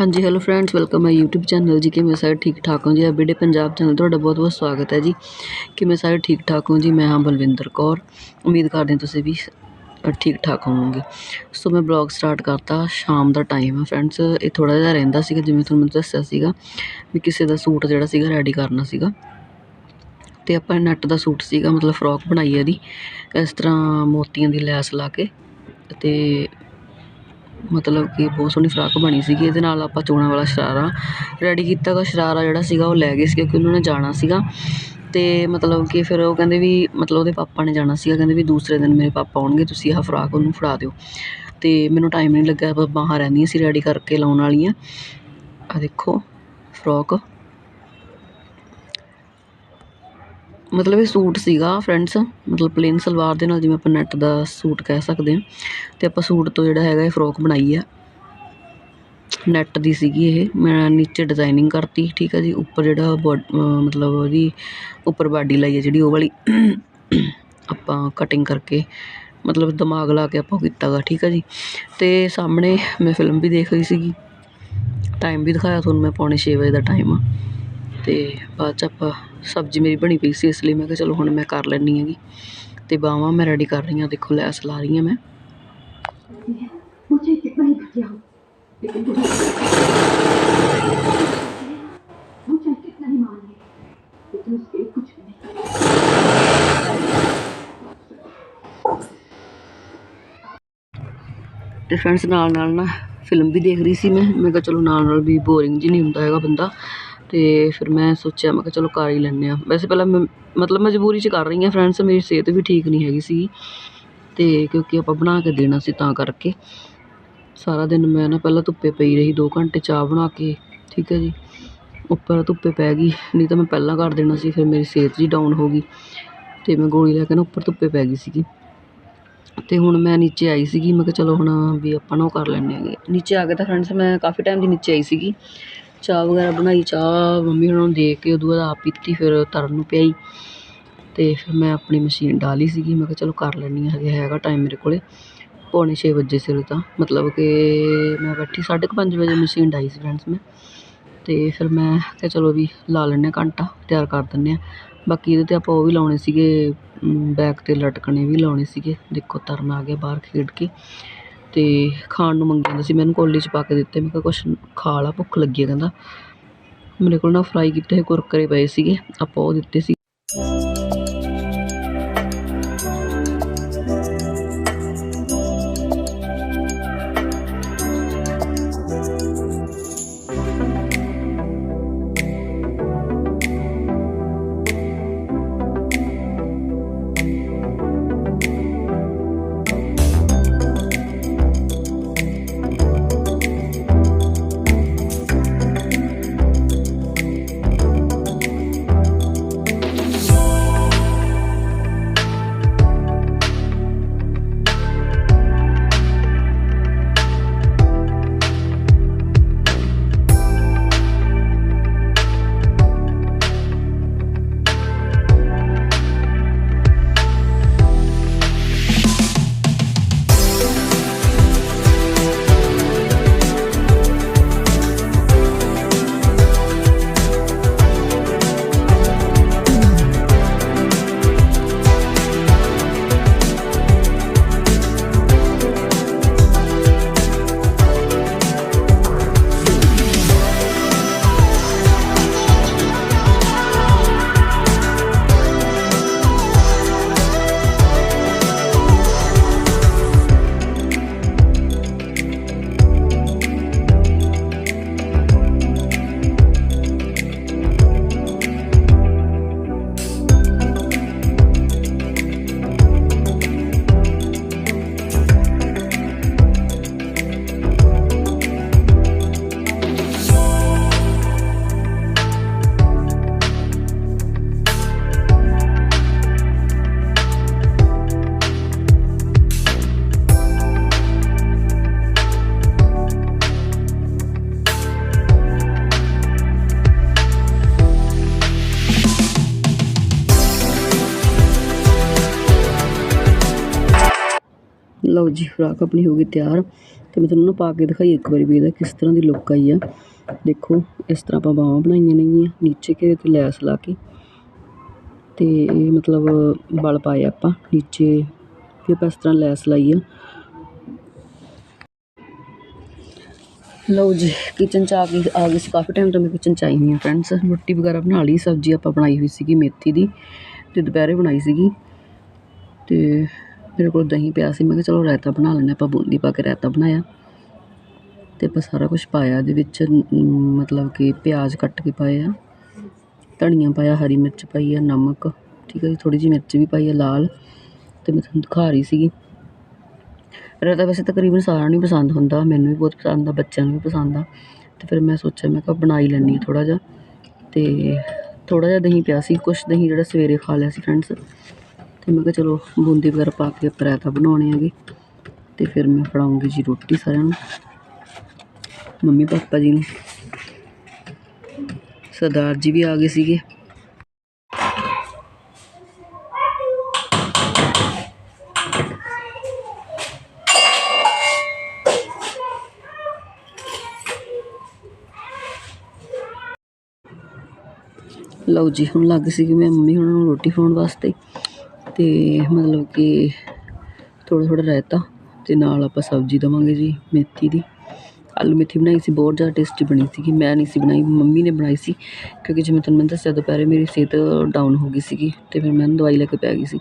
ਹਾਂਜੀ hello friends welcome my YouTube channel ਜੀ। ਕਿਵੇਂ ਸਾਰੇ ਠੀਕ ਠਾਕ ਹੋ ਜੀ? ਐਵਰੀਡੇ ਪੰਜਾਬ ਚੈਨਲ ਤੁਹਾਡਾ ਬਹੁਤ ਬਹੁਤ ਸਵਾਗਤ ਹੈ ਜੀ। ਕਿਵੇਂ ਸਾਰੇ ਠੀਕ ਠਾਕ ਹੋ ਜੀ? ਮੈਂ ਹਾਂ ਬਲਵਿੰਦਰ ਕੌਰ। ਉਮੀਦ ਕਰਦੇ ਹਾਂ ਤੁਸੀਂ ਵੀ ਠੀਕ ਠਾਕ ਹੋਵੋਗੇ। ਸੋ ਮੈਂ ਬਲੌਗ ਸਟਾਰਟ ਕਰਤਾ, ਸ਼ਾਮ ਦਾ ਟਾਈਮ ਹੈ ਫਰੈਂਡਸ ਇਹ ਥੋੜਾ ਜਿਹਾ ਰਹਿੰਦਾ ਸੀਗਾ, ਜਿਵੇਂ ਤੁਹਾਨੂੰ ਮੈਂ ਦੱਸਿਆ ਸੀਗਾ ਵੀ ਕਿਸੇ ਦਾ ਸੂਟ ਜਿਹੜਾ ਸੀਗਾ ਰੈਡੀ ਕਰਨਾ ਸੀਗਾ। ਤੇ ਆਪਾਂ ਨੈਟ ਦਾ ਸੂਟ ਸੀਗਾ, ਮਤਲਬ ਫਰੋਕ ਬਣਾਈ ਹੈ ਇਹਦੀ। ਇਸ ਤਰ੍ਹਾਂ ਮੋਤੀਆਂ ਦੀ ਲੈਸ ਲਾ ਕੇ ਤੇ ਮਤਲਬ ਕਿ ਬਹੁਤ ਸੋਹਣੀ ਫਰਾਕ ਬਣੀ ਸੀਗੀ, ਇਹਦੇ ਨਾਲ ਆਪਾਂ ਚੋਣਾਂ ਵਾਲਾ ਸ਼ਰਾਰਾ ਰੈਡੀ ਕੀਤਾ ਗਾ। ਸ਼ਰਾਰਾ ਜਿਹੜਾ ਸੀਗਾ ਉਹ ਲੈ ਗਏ ਸੀ ਕਿਉਂਕਿ ਉਹਨਾਂ ਨੇ ਜਾਣਾ ਸੀਗਾ। ਅਤੇ ਮਤਲਬ ਕਿ ਫਿਰ ਉਹ ਕਹਿੰਦੇ ਵੀ ਮਤਲਬ ਉਹਦੇ ਪਾਪਾ ਨੇ ਜਾਣਾ ਸੀਗਾ, ਕਹਿੰਦੇ ਵੀ ਦੂਸਰੇ ਦਿਨ ਮੇਰੇ ਪਾਪਾ ਆਉਣਗੇ, ਤੁਸੀਂ ਆਹ ਫਰਾਕ ਉਹਨੂੰ ਫੜਾ ਦਿਓ। ਅਤੇ ਮੈਨੂੰ ਟਾਈਮ ਨਹੀਂ ਲੱਗਾ ਬਾਹਾਂ ਰਹਿੰਦੀਆਂ ਸੀ ਰੈਡੀ ਕਰਕੇ ਲਾਉਣ ਵਾਲੀਆਂ। ਆਹ ਦੇਖੋ ਫਰੋਕ ਮਤਲਬ ਇਹ ਸੂਟ ਸੀਗਾ ਫਰੈਂਡਸ ਮਤਲਬ ਪਲੇਨ ਸਲਵਾਰ ਦੇ ਨਾਲ ਜਿਵੇਂ ਆਪਾਂ ਨੈਟ ਦਾ ਸੂਟ ਕਹਿ ਸਕਦੇ ਹਾਂ। ਤੇ ਆਪਾਂ ਸੂਟ ਤੋਂ ਜਿਹੜਾ ਹੈਗਾ ਇਹ ਫਰੋਕ ਬਣਾਈ ਆ। ਨੈਟ ਦੀ ਸੀਗੀ ਇਹ। ਮੈਂ ਨੀਚੇ ਡਿਜ਼ਾਈਨਿੰਗ ਕਰਤੀ, ਠੀਕ ਹੈ ਜੀ। ਉੱਪਰ ਜਿਹੜਾ ਬੋ- ਮਤਲਬ ਉਹਦੀ ਉੱਪਰ ਬਾਡੀ ਲਾਈ ਹੈ ਜਿਹੜੀ, ਉਹ ਵਾਲੀ ਆਪਾਂ ਕਟਿੰਗ ਕਰਕੇ, ਮਤਲਬ ਦਿਮਾਗ ਲਾ ਕੇ ਆਪਾਂ ਉਹ ਕੀਤਾ ਗਾ ਠੀਕ ਹੈ ਜੀ। ਤੇ ਸਾਹਮਣੇ ਮੈਂ ਫਿਲਮ ਵੀ ਦੇਖ ਰਹੀ ਸੀਗੀ। ਟਾਈਮ ਵੀ ਦਿਖਾਇਆ ਤੁਹਾਨੂੰ ਮੈਂ, ਪੌਣੇ ਛੇ ਵਜੇ ਦਾ ਟਾਈਮ ਆ। ਅਤੇ ਬਾਅਦ 'ਚ ਆਪਾਂ ਸਬਜ਼ੀ ਮੇਰੀ ਬਣੀ ਪਈ ਸੀ ਇਸ ਲਈ ਮੈਂ ਕਿਹਾ ਚਲੋ ਹੁਣ ਮੈਂ ਕਰ ਲੈਂਦੀ ਹੈਗੀ। ਅਤੇ ਬਾਹਾਂ ਮੈਂ ਰੈਡੀ ਕਰ ਰਹੀ ਹਾਂ ਦੇਖੋ ਲੈਸ ਲਾ ਰਹੀ ਹਾਂ ਮੈਂ। ਫਰੈਂਡਸ ਨਾਲ ਨਾਲ ਨਾ ਫਿਲਮ ਵੀ ਦੇਖ ਰਹੀ ਸੀ ਮੈਂ। ਮੈਂ ਕਿਹਾ ਚਲੋ ਨਾਲ ਨਾਲ ਵੀ ਬੋਰਿੰਗ ਜੀ ਨਹੀਂ ਹੁੰਦਾ ਹੈਗਾ ਬੰਦਾ। ਅਤੇ ਫਿਰ ਮੈਂ ਸੋਚਿਆ, ਮੈਂ ਕਿਹਾ ਚਲੋ ਕਰ ਹੀ ਲੈਂਦੇ ਹਾਂ ਵੈਸੇ ਪਹਿਲਾਂ ਮੈਂ, ਮਤਲਬ ਮਜਬੂਰੀ 'ਚ ਕਰ ਰਹੀ ਹਾਂ ਫਰੈਂਡਸ ਮੇਰੀ ਸਿਹਤ ਵੀ ਠੀਕ ਨਹੀਂ ਹੈਗੀ ਸੀ। ਅਤੇ ਕਿਉਂਕਿ ਆਪਾਂ ਬਣਾ ਕੇ ਦੇਣਾ ਸੀ ਤਾਂ ਕਰਕੇ। ਸਾਰਾ ਦਿਨ ਮੈਂ ਨਾ ਪਹਿਲਾਂ ਧੁੱਪੇ ਪਈ ਰਹੀ, ਦੋ ਘੰਟੇ ਚਾਹ ਬਣਾ ਕੇ, ਠੀਕ ਹੈ ਜੀ। ਉੱਪਰ ਧੁੱਪੇ ਪੈ ਗਈ, ਨਹੀਂ ਤਾਂ ਮੈਂ ਪਹਿਲਾਂ ਕਰ ਦੇਣਾ ਸੀ, ਫਿਰ ਮੇਰੀ ਸਿਹਤ ਜੀ ਡਾਊਨ ਹੋ ਗਈ। ਅਤੇ ਮੈਂ ਗੋਲੀ ਲੈ ਕੇ ਨਾ ਉੱਪਰ ਧੁੱਪੇ ਪੈ ਗਈ ਸੀਗੀ। ਅਤੇ ਹੁਣ ਮੈਂ ਨੀਚੇ ਆਈ ਸੀਗੀ, ਮੈਂ ਕਿਹਾ ਚਲੋ ਹੁਣ ਵੀ ਆਪਾਂ ਨਾ ਉਹ ਕਰ ਲੈਂਦੇ ਹੈਗੇ। ਨੀਚੇ ਆ ਕੇ ਤਾਂ ਫਰੈਂਡਸ ਮੈਂ ਕਾਫੀ ਟਾਈਮ ਦੀ ਨੀਚੇ ਆਈ ਸੀਗੀ। ਚਾਹ ਵਗੈਰਾ ਬਣਾਈ, ਚਾਹ ਮੰਮੀ ਹੁਣਾਂ ਨੂੰ ਦੇ ਕੇ ਉਦੋਂ ਬਾਅਦ ਆਪ ਪੀਤੀ, ਫਿਰ ਤਰਨ ਨੂੰ ਪਿਆਈ। ਅਤੇ ਫਿਰ ਮੈਂ ਆਪਣੀ ਮਸ਼ੀਨ ਡਾਲੀ ਸੀਗੀ, ਮੈਂ ਕਿਹਾ ਚਲੋ ਕਰ ਲੈਂਦੀ ਹਾਂ, ਹਜੇ ਹੈਗਾ ਟਾਈਮ ਮੇਰੇ ਕੋਲ। ਪੌਣੇ ਛੇ ਵਜੇ ਸਿਰ ਤਾਂ, ਮਤਲਬ ਕਿ ਮੈਂ ਬੈਠੀ ਸਾਢੇ ਕੁ ਪੰਜ ਵਜੇ ਮਸ਼ੀਨ ਡਾਈ ਸੀ ਫਰੈਂਡਸ ਮੈਂ। ਅਤੇ ਫਿਰ ਮੈਂ ਕਿਹਾ ਚਲੋ ਵੀ ਲਾ ਲੈਂਦੇ ਹਾਂ ਘੰਟਾ, ਤਿਆਰ ਕਰ ਦਿੰਦੇ ਹਾਂ। ਬਾਕੀ ਇਹਦੇ 'ਤੇ ਆਪਾਂ ਉਹ ਵੀ ਲਾਉਣੇ ਸੀਗੇ ਬੈਕ 'ਤੇ ਲਟਕਣੇ ਵੀ ਲਾਉਣੇ ਸੀਗੇ। ਦੇਖੋ ਤਰਨ ਆ ਗਿਆ ਬਾਹਰ ਖੇਡ ਕੇ। ਅਤੇ ਖਾਣ ਨੂੰ ਮੰਗੀ ਜਾਂਦਾ ਸੀ। ਮੈਨੂੰ ਕੋਲੀ 'ਚ ਪਾ ਕੇ ਦਿੱਤੇ। ਮੈਂ ਕਿਹਾ, ਕੁਛ ਖਾ ਲਾ, ਭੁੱਖ ਲੱਗੀ ਹੈ ਕਹਿੰਦਾ। ਮੇਰੇ ਕੋਲ ਨਾ ਫਰਾਈ ਕੀਤੇ ਹੋਏ ਕੁਰਕਰੇ ਪਏ ਸੀਗੇ। ਆਪਾਂ ਉਹ ਦਿੱਤੇ ਸੀ। ਲਓ ਜੀ ਫਰਾਕ ਆਪਣੀ ਹੋ ਗਈ ਤਿਆਰ ਤੇ ਮੈਂ ਤੁਹਾਨੂੰ ਨਾ ਪਾ ਕੇ ਦਿਖਾਈ ਇੱਕ ਵਾਰੀ ਵੀ ਇਹਦਾ ਕਿਸ ਤਰ੍ਹਾਂ ਦੀ ਲੁੱਕ ਆਈ ਆ। ਦੇਖੋ, ਇਸ ਤਰ੍ਹਾਂ ਆਪਾਂ ਬਾਹਾਂ ਬਣਾਈਆਂ ਨੇਗੀਆਂ, ਨੀਚੇ ਘੇਰੇ ਤੇ ਲੈਸ ਲਾ ਕੇ ਤੇ ਇਹ ਮਤਲਬ ਬਲ ਪਾਏ ਆਪਾਂ ਨੀਚੇ, ਵੀ ਆਪਾਂ ਇਸ ਤਰ੍ਹਾਂ ਲੈਸ ਲਾਈ ਆ। ਲਓ ਜੀ ਕਿਚਨ ਚ ਆ ਗਈ ਆ ਗਈ ਸੀ ਕਾਫੀ ਟਾਈਮ ਤੋਂ ਮੈਂ ਕਿਚਨ ਚ ਆਈ ਹੋਈ ਹਾਂ ਫਰੈਂਡਸ ਰੋਟੀ ਵਗੈਰਾ ਬਣਾ ਲਈ, ਸਬਜ਼ੀ ਆਪਾਂ ਬਣਾਈ ਹੋਈ ਸੀਗੀ ਮੇਥੀ ਦੀ ਤੇ ਦੁਪਹਿਰੇ ਬਣਾਈ ਸੀਗੀ ਤੇ ਮੇਰੇ ਕੋਲ ਦਹੀਂ ਪਿਆ ਸੀ, ਮੈਂ ਕਿਹਾ ਚਲੋ ਰਾਇਤਾ ਬਣਾ ਲੈਂਦੇ ਆਪਾਂ ਬੂੰਦੀ ਪਾ ਕੇ ਰਾਇਤਾ ਬਣਾਇਆ। ਅਤੇ ਆਪਾਂ ਸਾਰਾ ਕੁਛ ਪਾਇਆ ਇਹਦੇ ਵਿੱਚ ਮਤਲਬ ਕਿ ਪਿਆਜ਼ ਕੱਟ ਕੇ ਪਾਏ ਆ, ਧਨੀਆ ਪਾਇਆ, ਹਰੀ ਮਿਰਚ ਪਾਈ ਆ, ਨਮਕ, ਠੀਕ ਹੈ ਜੀ, ਥੋੜ੍ਹੀ ਜਿਹੀ ਮਿਰਚ ਵੀ ਪਾਈ ਆ, ਲਾਲ ਅਤੇ ਮੈਂ ਤੁਹਾਨੂੰ ਦਿਖਾ ਰਹੀ ਸੀਗੀ। ਰਾਇਤਾ ਵੈਸੇ ਤਕਰੀਬਨ ਸਾਰਿਆਂ ਨੂੰ ਹੀ ਪਸੰਦ ਹੁੰਦਾ, ਮੈਨੂੰ ਵੀ ਬਹੁਤ ਪਸੰਦ ਆ, ਬੱਚਿਆਂ ਨੂੰ ਵੀ ਪਸੰਦ ਆ। ਅਤੇ ਫਿਰ ਮੈਂ ਸੋਚਿਆ, ਮੈਂ ਕਿਹਾ ਬਣਾ ਹੀ ਲੈਂਦੀ ਹਾਂ ਥੋੜ੍ਹਾ ਜਿਹਾ। ਅਤੇ ਥੋੜ੍ਹਾ ਜਿਹਾ ਦਹੀਂ ਪਿਆ ਸੀ, ਕੁਛ ਦਹੀਂ ਜਿਹੜਾ ਸਵੇਰੇ ਖਾ ਲਿਆ ਸੀ ਫਰੈਂਡਸ ਤੇ ਮੈਂ ਕਿਹਾ ਚਲੋ ਬੂੰਦੀ ਵਗੈਰਾ ਪਾ ਕੇ ਆਪਾਂ ਬਣਾਉਣੇ ਹੈਗੇ। ਤੇ ਫਿਰ ਮੈਂ ਫੜਾਉਂਗੀ ਜੀ ਰੋਟੀ ਸਾਰਿਆਂ ਨੂੰ। ਮੰਮੀ ਪਾਪਾ ਜੀ ਨੂੰ। ਸਰਦਾਰ ਜੀ ਵੀ ਆ ਗਏ ਸੀਗੇ। ਲਓ ਜੀ, ਹੁਣ ਲੱਗ ਸੀ ਕਿ ਮੈਂ ਮੰਮੀ ਹੁਣਾਂ ਨੂੰ ਰੋਟੀ ਖਵਾਉਣ ਵਾਸਤੇ। ਅਤੇ ਮਤਲਬ ਕਿ ਥੋੜ੍ਹਾ ਥੋੜ੍ਹਾ ਰਾਇਤਾ ਅਤੇ ਨਾਲ ਆਪਾਂ ਸਬਜ਼ੀ ਦੇਵਾਂਗੇ ਜੀ ਮੇਥੀ ਦੀ। ਆਲੂ ਮੇਥੀ ਬਣਾਈ ਸੀ, ਬਹੁਤ ਜ਼ਿਆਦਾ ਟੇਸਟੀ ਬਣੀ ਸੀਗੀ। ਮੈਂ ਨਹੀਂ ਸੀ ਬਣਾਈ, ਮੰਮੀ ਨੇ ਬਣਾਈ ਸੀ। ਕਿਉਂਕਿ ਜਿਵੇਂ ਤੁਹਾਨੂੰ ਮੈਂ ਦੱਸਿਆ, ਦੁਪਹਿਰੇ ਮੇਰੀ ਸਿਹਤ ਡਾਊਨ ਹੋ ਗਈ ਸੀਗੀ ਅਤੇ ਫਿਰ ਮੈਂ ਦਵਾਈ ਲੈ ਕੇ ਪੈ ਗਈ ਸੀ।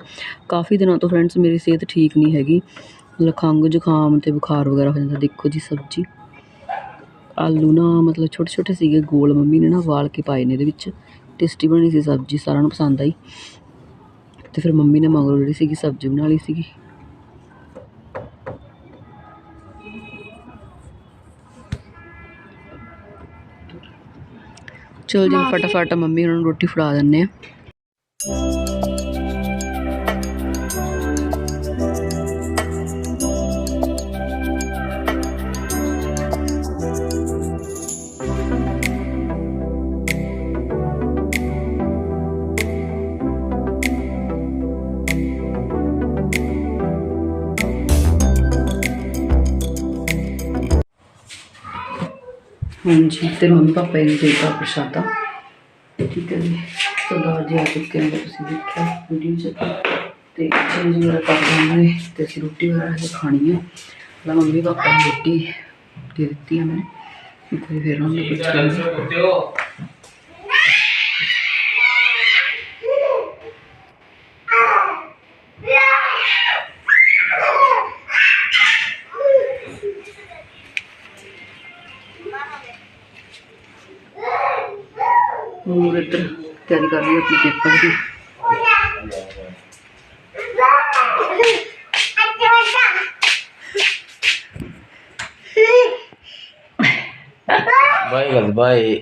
ਕਾਫੀ ਦਿਨਾਂ ਤੋਂ ਫਰੈਂਡਸ ਮੇਰੀ ਸਿਹਤ ਠੀਕ ਨਹੀਂ ਹੈਗੀ। ਮਤਲਬ ਖੰਘ, ਜ਼ੁਕਾਮ ਅਤੇ ਬੁਖਾਰ ਵਗੈਰਾ ਹੋ ਜਾਂਦਾ, ਦੇਖੋ ਜੀ ਸਬਜ਼ੀ। ਆਲੂ ਨਾ ਮਤਲਬ ਛੋਟੇ ਛੋਟੇ ਸੀਗੇ, ਗੋਲ ਮੰਮੀ ਨੇ ਨਾ ਵਾਲ ਕੇ ਪਾਏ ਨੇ ਇਹਦੇ ਵਿੱਚ। ਟੇਸਟੀ ਬਣੀ ਸੀ ਸਬਜ਼ੀ, ਸਾਰਿਆਂ ਨੂੰ ਪਸੰਦ ਆਈ। ਤੇ ਫਿਰ ਮੰਮੀ ਨੇ ਮਗਰੋਂ ਜਿਹੜੀ ਸੀਗੀ ਸਬਜ਼ੀ ਬਣਾ ਲਈ ਸੀਗੀ। ਚਲ ਜੀ ਫਟਾਫਟ ਮੰਮੀ ਉਹਨਾਂ ਨੂੰ ਰੋਟੀ ਫੜਾ ਦਿੰਨੇ ਆ ਹਾਂਜੀ, ਤੇ ਮੰਮੀ ਪਾਪਾ ਜੀ ਦੇ ਪ੍ਰਸ਼ਾਦਾ। ਠੀਕ ਹੈ ਜੀ। ਸਰਦਾਰ ਜੀ ਆ ਚੁੱਕੇ ਨੇ, ਤੁਸੀਂ ਦੇਖਿਆ ਵੀਡੀਓ 'ਚ ਤੇ। ਚੇਂਜ ਵਗੈਰਾ ਕਰ ਦਾਂਗੇ ਤੇ ਅਸੀਂ ਰੋਟੀ ਵਗੈਰਾ ਹਜੇ ਖਾਣੀ ਹੈ। ਪਹਿਲਾਂ ਮੰਮੀ ਪਾਪਾ ਨੂੰ ਰੋਟੀ ਦੇ ਦਿੱਤੀ ਹੈ ਮੈਂ ਇੱਕ ਫਿਰ ਉਹਨਾਂ ਨੂੰ ਪੁੱਛ ਲਾਂਗੇ ਤਿਆਰੀ ਕਰ ਰਹੀ ਹੈ ਆਪਣੇ ਪੇਪਰ ਦੀ। ਬਾਈ ਗੱਲ ਬਾਈ।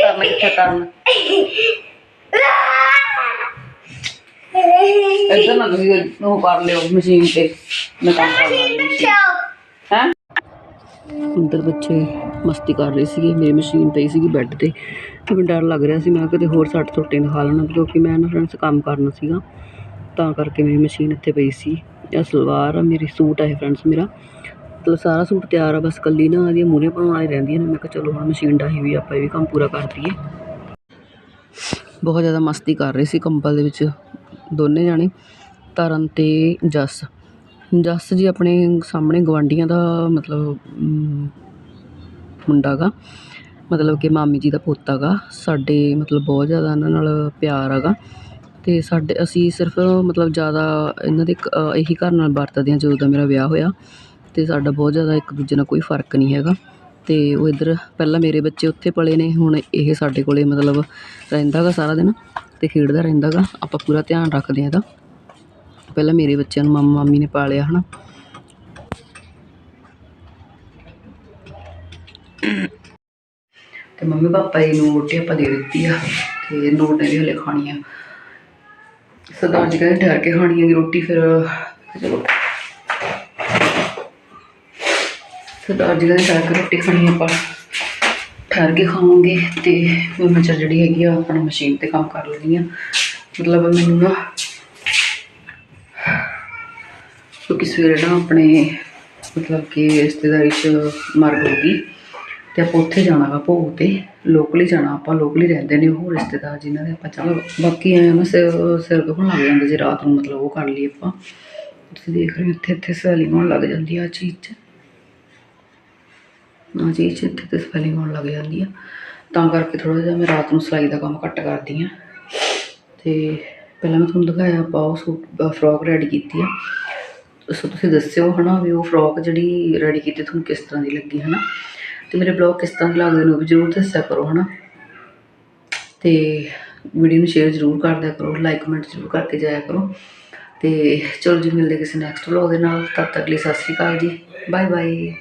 ਕਰਨਾ ਕਿੱਥੇ ਕਰਨਾ। ਇੱਧਰ ਨਾ ਤੁਸੀਂ ਉਹ ਕਰ ਲਿਓ ਮਸ਼ੀਨ ਤੇ। ਮੈਂ ਕੰਮ ਕਰ ਲਾਂਗੀ ਹੈ? ਅੰਦਰ ਬੱਚੇ। ਮਸਤੀ ਕਰ ਰਹੇ ਸੀਗੇ, ਮੇਰੀ ਮਸ਼ੀਨ ਪਈ ਸੀਗੀ ਬੈੱਡ ਤੇ। ਤੇ ਮੈਨੂੰ ਡਰ ਲੱਗ ਰਿਹਾ ਸੀ, ਮੈਂ ਕਿਤੇ ਹੋਰ ਸੱਟ ਸੁੱਟੇ ਨਾ ਖਾ ਲੈਣਾ, ਕਿਉਂਕਿ ਮੈਂ ਨਾ ਫਰੈਂਡਸ ਕੰਮ ਕਰਨਾ ਸੀਗਾ, ਤਾਂ ਕਰਕੇ ਮੇਰੀ ਮਸ਼ੀਨ ਇੱਥੇ ਪਈ ਸੀ। ਇਹ ਸਲਵਾਰ ਆ, ਮੇਰੀ ਸੂਟ ਆ ਇਹ ਫਰੈਂਡਸ ਮੇਰਾ। ਮਤਲਬ ਸਾਰਾ ਸੂਟ ਤਿਆਰ ਆ, ਬਸ ਕੱਲੀ ਨਾ ਉਹਦੀਆਂ ਮੂਹਰੇ ਬਣਾਉਣ ਵਾਲੀ ਰਹਿੰਦੀਆਂ ਨੇ। ਮੈਂ ਕਿਹਾ ਚਲੋ ਹੁਣ ਮਸ਼ੀਨ ਡਾਹੀ ਵੀ ਆਪਾਂ ਇਹ ਵੀ ਕੰਮ ਪੂਰਾ ਕਰ ਦਈਏ। ਬਹੁਤ ਜ਼ਿਆਦਾ ਮਸਤੀ ਕਰ ਰਹੇ ਸੀ ਕੰਬਲ ਦੇ ਵਿੱਚ ਦੋਨੇ ਜਾਣੇ, ਤਰਨ ਤੇ ਜੱਸ। ਜੱਸ ਜੀ ਆਪਣੇ ਸਾਹਮਣੇ ਗਵਾਂਢੀਆਂ ਦਾ ਮਤਲਬ ਅਮ, ਮੁੰਡਾ ਗਾ। ਮਤਲਬ ਕਿ ਮਾਮੀ ਜੀ ਦਾ ਪੋਤਾ ਗਾ। ਸਾਡੇ ਮਤਲਬ ਬਹੁਤ ਜ਼ਿਆਦਾ ਇਹਨਾਂ ਨਾਲ ਪਿਆਰ ਹੈਗਾ ਅਤੇ ਸਾਡੇ ਅਸੀਂ ਸਿਰਫ ਮਤਲਬ ਜ਼ਿਆਦਾ ਇਹਨਾਂ ਦੇ ਕ- ਇਹੀ ਘਰ ਨਾਲ ਵਰਤਦੇ ਹਾਂ ਜਦੋਂ ਦਾ ਮੇਰਾ ਵਿਆਹ ਹੋਇਆ। ਅਤੇ ਸਾਡਾ ਬਹੁਤ ਜ਼ਿਆਦਾ ਇੱਕ ਦੂਜੇ ਨਾਲ ਕੋਈ ਫ਼ਰਕ ਨਹੀਂ ਹੈਗਾ। ਅਤੇ ਉਹ ਇੱਧਰ ਪਹਿਲਾਂ ਮੇਰੇ ਬੱਚੇ ਉੱਥੇ ਪਲੇ ਨੇ ਹੁਣ ਇਹ ਸਾਡੇ ਕੋਲੇ ਮਤਲਬ ਰਹਿੰਦਾ ਗਾ ਸਾਰਾ ਦਿਨ ਅਤੇ ਖੇਡਦਾ ਰਹਿੰਦਾ ਗਾ। ਆਪਾਂ ਪੂਰਾ ਧਿਆਨ ਰੱਖਦੇ ਹਾਂ ਇਹਦਾ। ਪਹਿਲਾਂ ਮੇਰੇ ਬੱਚਿਆਂ ਨੂੰ ਮਾਮਾ ਮਾਮੀ ਨੇ ਪਾਲਿਆ ਨਾ ਤੇ ਮੰਮੀ ਪਾਪਾ ਜੀ ਨੂੰ ਰੋਟੀ ਆਪਾਂ ਦੇ ਦਿੱਤੀ ਆ, ਤੇ ਨੋਟ ਨੇ ਵੀ ਹਲੇ ਖਾਣੀ ਆ। ਸਰਦਾਰ ਜੀ ਕਹਿੰਦੇ ਠਹਿਰ ਕੇ ਖਾਣੀ ਹੈਗੀ ਰੋਟੀ, ਫਿਰ ਚਲੋ। ਸਰਦਾਰ ਜੀ ਕਹਿੰਦੇ ਠਹਿਰ ਕੇ ਰੋਟੀ ਖਾਣੀ ਆਪਾਂ। ਠਹਿਰ ਕੇ ਖਾਵਾਂਗੇ ਤੇ ਮੈਂ ਮਚਰ ਜਿਹੜੀ ਹੈਗੀ ਆ, ਆਪਣਾ ਮਸ਼ੀਨ ਤੇ ਕੰਮ ਕਰ ਲੈਂਦੀ ਆ। ਮਤਲਬ ਮੈਨੂੰ ਨਾ ਕਿਉਂਕਿ ਸਵੇਰੇ ਨਾ ਆਪਣੇ ਮਤਲਬ ਕਿ ਰਿਸ਼ਤੇਦਾਰੀ 'ਚ ਮਰ ਹੋ ਗਈ ਤੇ ਆਪਾਂ ਉੱਥੇ ਜਾਣਾ ਵਾ ਭੋਗ ਤੇ। ਲੋਕਲੀ ਜਾਣਾ, ਆਪਾਂ ਲੋਕਲੀ ਰਹਿੰਦੇ ਨੇ ਉਹ ਰਿਸ਼ਤੇਦਾਰ ਜਿਨ੍ਹਾਂ ਦੇ। ਆਪਾਂ ਚਲੋ ਬਾਕੀ ਐ ਨਾ, ਸਿਰ ਸਿਰ ਦੁਖਣ ਲੱਗ ਜਾਂਦਾ ਜੇ ਰਾਤ ਨੂੰ, ਮਤਲਬ ਉਹ ਕਰ ਲਈ ਆਪਾਂ। ਤੁਸੀਂ ਦੇਖ ਰਹੇ ਹੋ, ਇੱਥੇ ਇੱਥੇ ਸਵੈਲਿੰਗ ਹੋਣ ਲੱਗ ਜਾਂਦੀ ਆ ਚੀਜ਼ 'ਚ। ਆ ਚੀਜ਼ 'ਚ ਇੱਥੇ ਤੇ ਸਵੈਲਿੰਗ ਹੋਣ ਲੱਗ ਜਾਂਦੀ ਆ। ਤਾਂ ਕਰਕੇ ਥੋੜਾ ਜਿਹਾ ਮੈਂ ਰਾਤ ਨੂੰ ਸਿਲਾਈ ਦਾ ਕੰਮ ਘੱਟ ਕਰਦੀ ਆ। ਤੇ ਪਹਿਲਾਂ ਮੈਂ ਤੁਹਾਨੂੰ ਦਿਖਾਇਆ, ਆਪਾਂ ਉਹ ਸੂਟ ਫਰੋਕ ਰੈਡੀ ਕੀਤੀ ਆ। ਸੋ ਤੁਸੀਂ ਦੱਸਿਓ ਹਨਾ ਵੀ ਉਹ ਫਰੋਕ ਜਿਹੜੀ ਰੈਡੀ ਕੀਤੀ, ਤੁਹਾਨੂੰ ਕਿਸ ਤਰ੍ਹਾਂ ਦੀ ਲੱਗੀ, ਹਨਾ? ਤੇ ਮੇਰੇ ਬਲੌਗ ਕਿਸ ਤਰ੍ਹਾਂ ਲੱਗਦੇ ਨੇ ਉਹ ਵੀ ਜ਼ਰੂਰ ਦੱਸਿਆ ਕਰੋ, ਹਨਾ? ਤੇ ਵੀਡੀਓ ਨੂੰ ਸ਼ੇਅਰ ਜ਼ਰੂਰ ਕਰ ਦਿਆ ਕਰੋ ਲਾਈਕ ਕਮੈਂਟ ਜ਼ਰੂਰ ਕਰਕੇ ਜਾਇਆ ਕਰੋ। ਤੇ ਚਲੋ ਜੀ, ਮਿਲਦੇ ਕਿਸੇ ਨੈਕਸਟ ਵਲੌਗ ਦੇ ਨਾਲ, ਤਦ ਤੱਕ ਲਈ ਸਤਿ ਸ਼੍ਰੀ ਅਕਾਲ ਜੀ। Bye bye